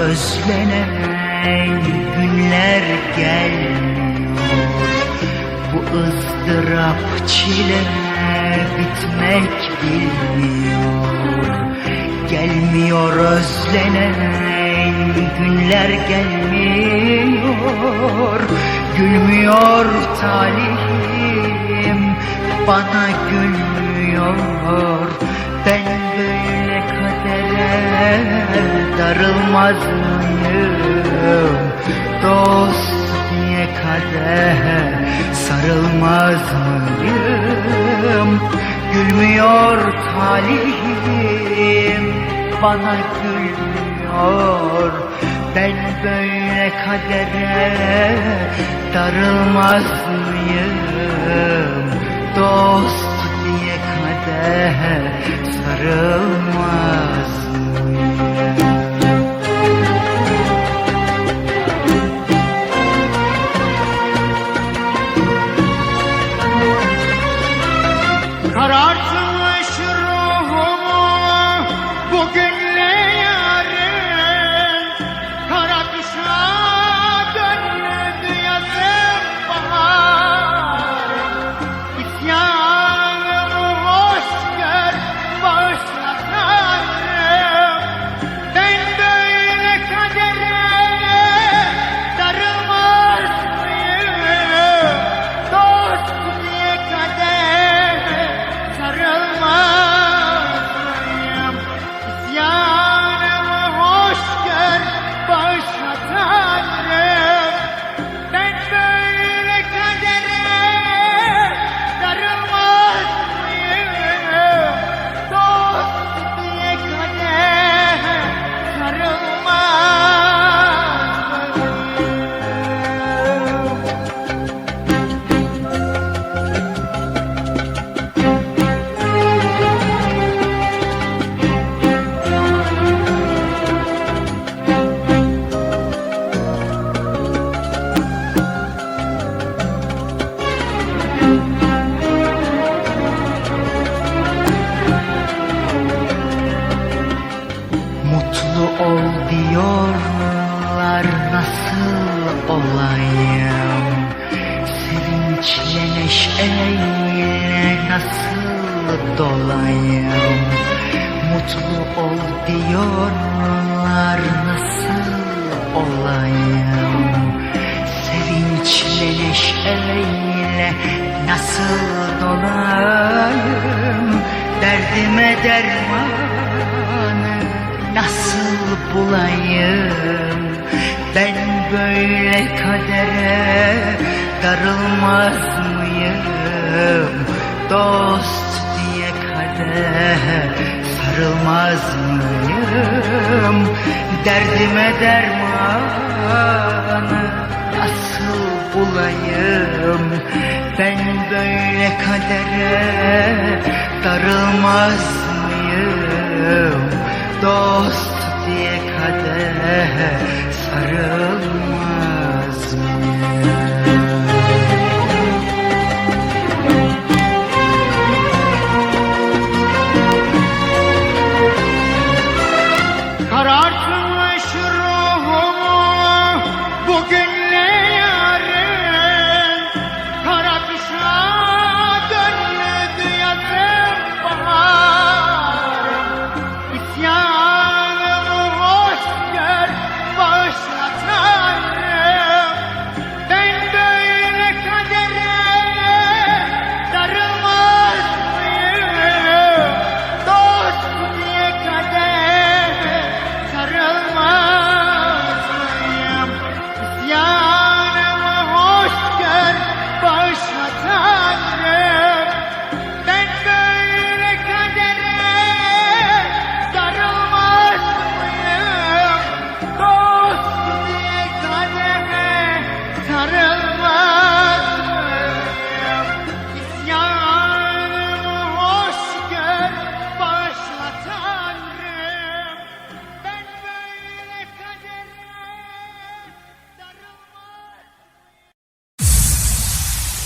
Özlenen günler gelmiyor. Bu ızdırap çile bitmek bilmiyor. Gelmiyor özlenen günler gelmiyor. Gülmüyor talihim bana gülmüyor darılmaz mıyım? Dost diye kader sarılmaz mıyım? Gülmüyor talihim bana gülmüyor. Ben böyle kadere darılmaz mıyım? Dost diye kader sarılmaz. mıyım Neşeyle nasıl dolayım? Mutlu ol diyorlar nasıl olayım? Sevinçle neşeyle nasıl dolayım Derdime dermanı nasıl bulayım? Ben böyle kadere darılmaz mıyım Dost diye kader sarılmaz mıyım? Derdime dermanı nasıl bulayım? Ben böyle kadere darılmaz mıyım? Dost diye kader sarılmaz mıyım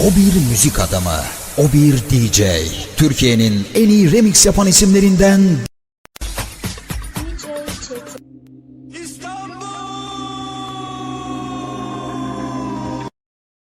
O bir müzik adamı, o bir DJ. Türkiye'nin en iyi remix yapan isimlerinden.